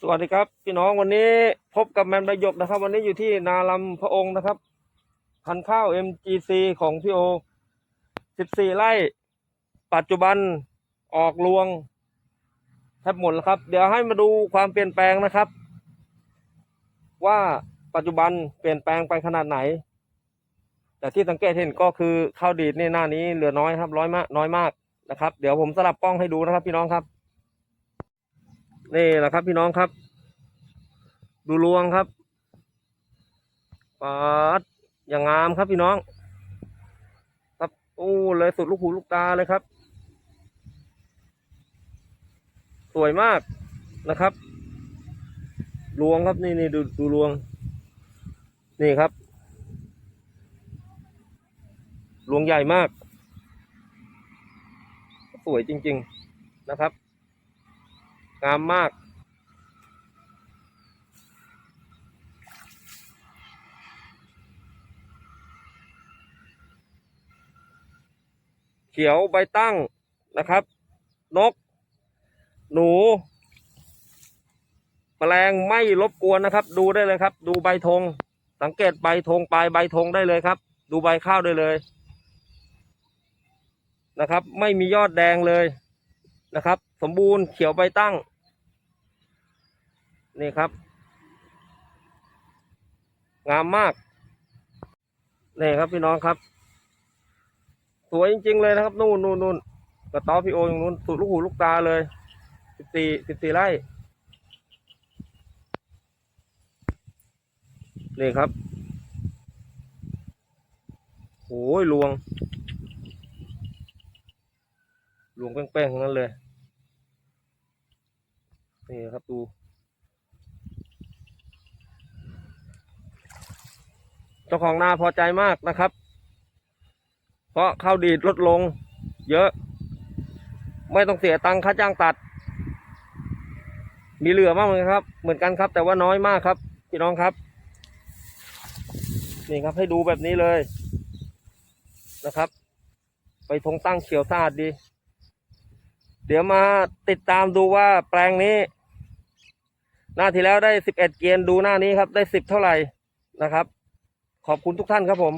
สวัสดีครับพี่น้องวันนี้พบกับแมนใบหยกนะครับ วันนี้อยู่ที่นาลำพระองค์นะครับ พันข้าว MGC ของพี่โอ 14 ไร่ ปัจจุบันออกรวงแทบหมดแล้วครับ เดี๋ยวให้มาดูความเปลี่ยนแปลงนะครับ ว่าปัจจุบันเปลี่ยนแปลงไปขนาดไหน แต่ที่สังเกตเห็นก็คือข้าวดีดในหน้านี้เหลือน้อยครับร้อยมากน้อยมากนะครับ เดี๋ยวผมสลับกล้องให้ดูนะครับ พี่น้องครับ นี่แหละครับพี่น้องครับ ดูรวงครับปาดอย่างงามครับพี่น้อง ครับโอ้เลยสุดลูกหูลูกตาเลยครับ สวยมากนะครับรวงครับนี่นี่ดูดูรวง นี่ครับรวงใหญ่มาก สวยจริง ๆนะครับ งามมาก เขียวใบตั้งนะครับ นก หนูแมลงไม่รบกวนนะครับ ดูได้เลยครับ ดูใบธงสังเกตใบธงปลายใบธงได้เลยครับ ดูใบข้าวได้เลยนะครับ ไม่มียอดแดงเลยนะครับ สมบูรณ์เขียวใบตั้ง นี่ครับ งามมาก นี่ครับพี่น้องครับ สวยจริง ๆ เลยนะครับ นู่นนู่นนู่นกระต๊อบพี่โออย่างนู้นสุดลูกหูลูกตาเลยสิบสี่สิบสี่ไร่นี่ครับโอ้ยลวงลวงแป้งๆทั้งนั้นเลย นี่ครับดู เจ้าของนาพอใจมากนะครับ เพราะข้าวดีดลดลง เยอะ ไม่ต้องเสียตังค่าจ้างตัด มีเหลือมากเลยครับ เหมือนกันครับ แต่ว่าน้อยมากครับพี่น้องครับ นี่ครับให้ดูแบบนี้เลยนะครับ ไปทงตั้งเขียวสะอาดดี เดี๋ยวมาติดตามดูว่าแปลงนี้หน้าที่แล้วได้สิบเอ็ดเกียนดูหน้านี้ครับ ได้สิบเท่าไหร่นะครับ ขอบคุณทุกท่านครับผม